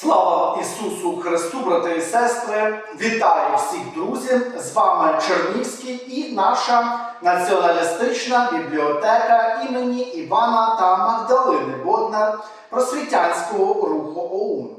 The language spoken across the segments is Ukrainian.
Слава Ісусу Христу, брати і сестри! Вітаю всіх друзів! З вами Чернівський і наша націоналістична бібліотека імені Івана та Магдалини Боднар просвітянського руху ОУН.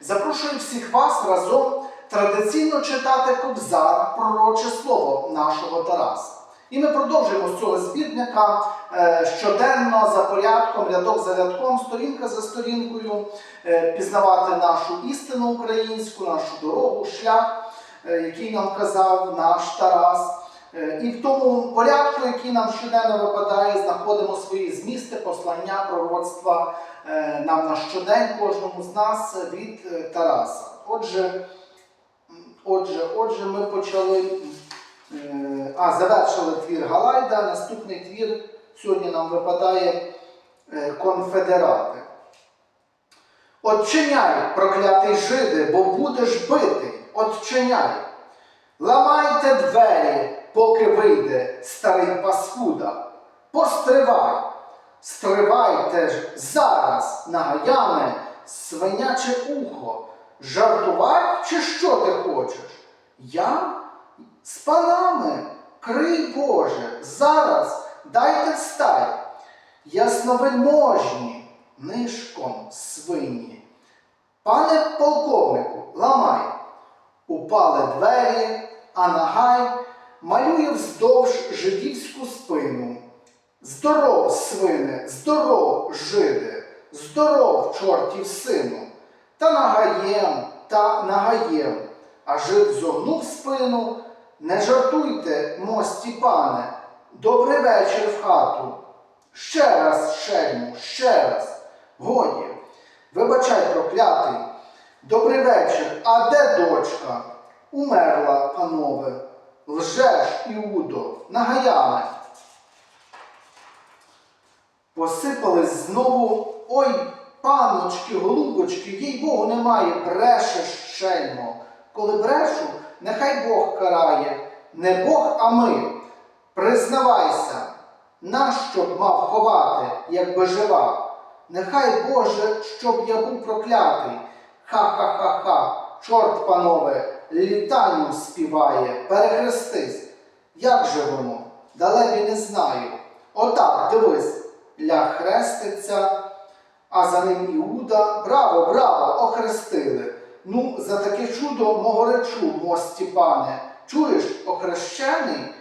Запрошую всіх вас разом традиційно читати Кобзар пророче слово нашого Тараса. І ми продовжуємо з цього збірника е, щоденно за порядком, рядок за рядком, сторінка за сторінкою е, пізнавати нашу істину українську, нашу дорогу, шлях, е, який нам казав наш Тарас. І в тому порядку, який нам щоденно випадає, знаходимо свої змісти, послання, пророцтва нам на щодень кожному з нас від Тараса. Отже, отже, отже, ми почали. Е, А, завершили твір Галайда. Наступний твір сьогодні нам випадає е, конфедерати. Отчиняй, проклятий жиди, бо будеш битий. Отчиняй. Ламайте двері, поки вийде старий паскуда. Постривай. Стривайте ж зараз нагаяне свиняче ухо. Жартувать чи що ти хочеш? Я з панами, крий Боже, зараз дайте встать. Ясновельможні, нишком свині. Пане полковнику, ламай. Упали двері, а нагай малює вздовж жидівську спину. Здоров, свине, здоров, жиде, здоров, чортів сину. Та нагаєм, та нагаєм. А жид зогнув спину. Не жартуйте, мості пане, добрий вечір в хату. Ще раз, шельму, ще раз. Годі, вибачай, проклятий. Добрий вечір. А де дочка? Умерла, панове. Лжеш, Іудо, нагаяне. Посипались знову. Ой, паночки, голубочки, їй Богу немає, брешеш шельмо. Коли брешу, нехай Бог карає, не Бог, а ми. Признавайся, нащо б мав ховати, якби жива? Нехай Боже, щоб я був проклятий. Ха-ха-ха-ха, чорт, панове, літанню співає, перехрестись. Як же воно? Далебі не знаю. Отак, дивись, ля хреститься, а за ним Іуда. Браво, браво, охрестили. Ну, за таке чудо мого речу, мості пане. Чуєш, охрещений,